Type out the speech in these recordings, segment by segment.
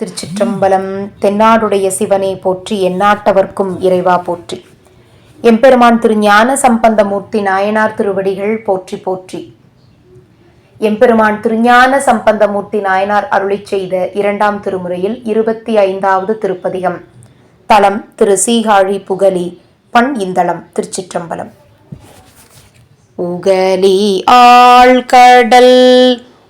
திருச்சிற்றம்பலம் தென்னாடுடைய சிவனை போற்றி எந்நாட்டவர்க்கும் இறைவா போற்றி. எம்பெருமான் திரு ஞான சம்பந்தமூர்த்தி நாயனார் திருவடிகள் போற்றி போற்றி. எம்பெருமான் திருஞான சம்பந்தமூர்த்தி நாயனார் அருளிச் செய்த இரண்டாம் திருமுறையில் இருபத்தி ஐந்தாவது திருப்பதிகம். தலம் திரு சீகாழி புகலி பண் இந்தளம் திருச்சிற்றம்பலம். உகலி ஆழ்கடல்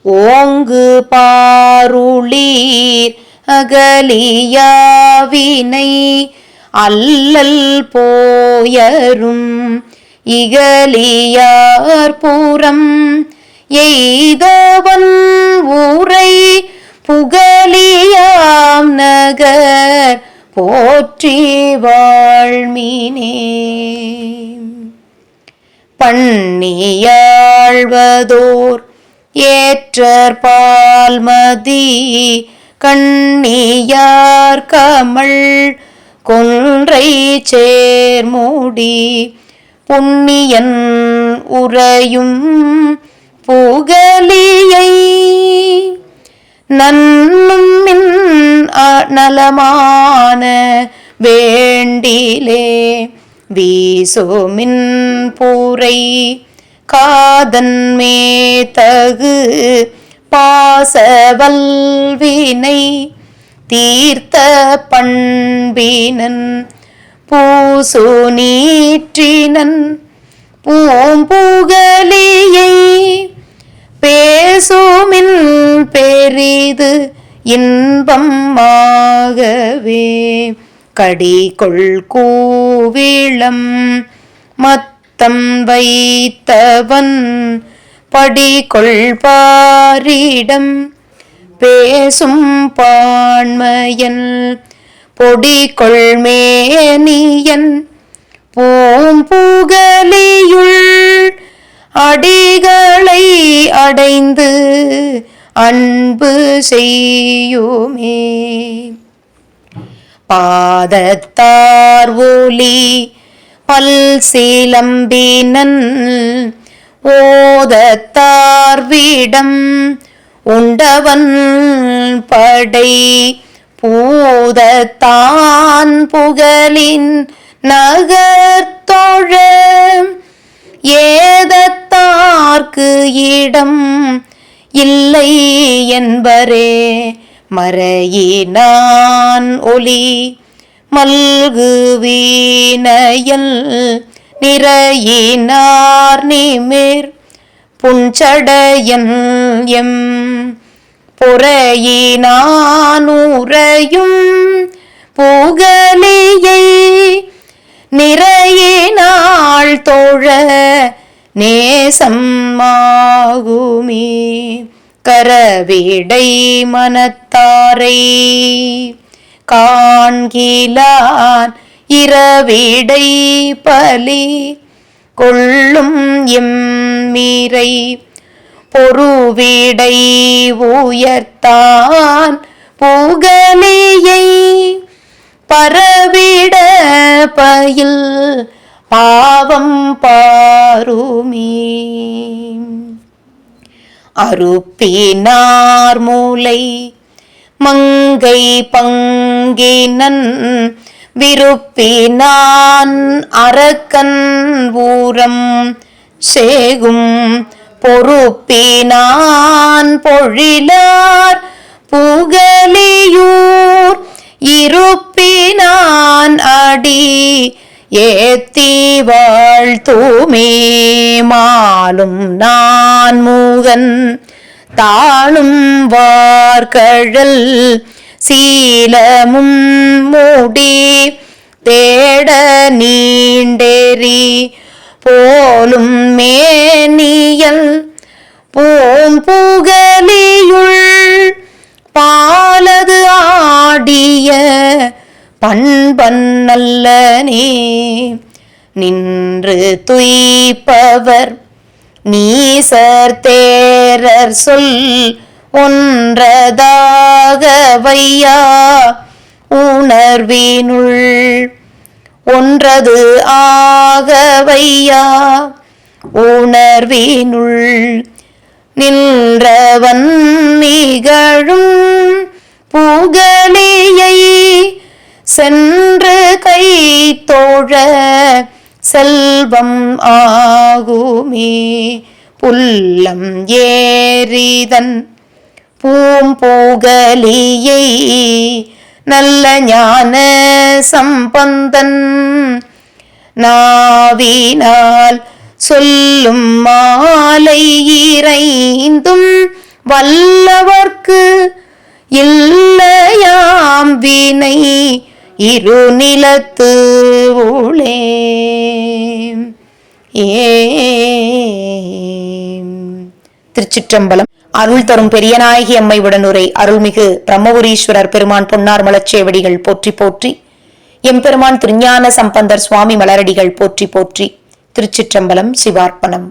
ஓங்கு பாருளீர் அகலியாவினை அல்லல் போயரும். இகலியார் பூரம் எய்தோவன் ஊரை புகலியாம் நகர் போற்றி வாழ்மினே. பண்ணியாழ்வதோர் ஏற்றர் பால்மதி கண்ணியார் கமல் கொன்றை சேர்மூடி புண்ணியன் உறையும் புகலியை நன்னும் நலமான வேண்டிலே வீசுமின் பூரை காதன்மே தகு பாசவல்வினை தீர்த்த பண்பினன் பூசு நீற்றினன் பூம்புகலியை பேசுமின் பெரிது இன்பமாகவே. கடிகொள் கூவிளம் மத்தம் வைத்தவன் படி பாரிடம் பேசும் பான்மையன் பொடி கொள்மேனியன் பூம்புகலியுள் அடிகளை அடைந்து அன்பு செய்யுமே. பாதத்தார் ஒலி பல் சிலம்பினன் ஓதத்தார் வீடம் உண்டவன் படை. பூதத்தான் புகழின் நகர்த்தோழ ஏதத்தார்க்கு இடம் இல்லை என்பரே மறையினான் ஒளி. மல்கு வீணையல் நிறையினார் நிமிர் புஞ்சடையன் எம். பொறையினானுரையும் புகலியை நிறையினாள் தோழ நேசம்மாகுமே கரவிடை மனத்தாரை காண்கிலான் இரவிடை பலி கொள்ளும் எம்மீரை பொருவிடை உயர்த்தான் புகழியை பரவிட பயில் பாவம் பாருமே. அருப்பினார் மூலை மங்கை பங்கினன் விருப்பினான் அரக்கன் ஊரம் சேகும் பொறுப்பினான் பொழிலார் புகழியூர் இருப்பினான் அடி ஏத்தி வாழ்த்துமே மாலும் நான் மூகன் தாளும் வார்கழல் சீலமும் மூடி தேட நீண்டேறி போலும் மேனியல் பூம்புகலியுள் பாலது ஆடிய பண்பன் நல்லனே. நின்று துய்ப்பவர் நீசர் தேரர் சொல் ஒன்றதாக வையா உணர்வினுள் ஒன்றது ஆகவையா உணர்வினுள் நின்றவன் நிகழும் புகழியை சென்று கை தோழ செல்வம் ஆகுமே. புல்லம் ஏறிதன் பூம்பூகலியை நல்ல ஞான சம்பந்தன் நாவினால் சொல்லும் மாலை இறைந்தும் வல்லவர்க்கு இல்லையாம் வினை இரு நிலத்து ஊழே. ஏ. திருச்சிற்றம்பலம். அருள் தரும் பெரியநாயகி அம்மை உடனுரை அருள்மிகு பிரம்மபுரீஸ்வரர் பெருமான் பொன்னார் மலச்சேவடிகள் போற்றி போற்றி. எம்பெருமான் திருஞான சம்பந்தர் சுவாமி மலரடிகள் போற்றி போற்றி. திருச்சிற்றம்பலம் சிவார்ப்பணம்.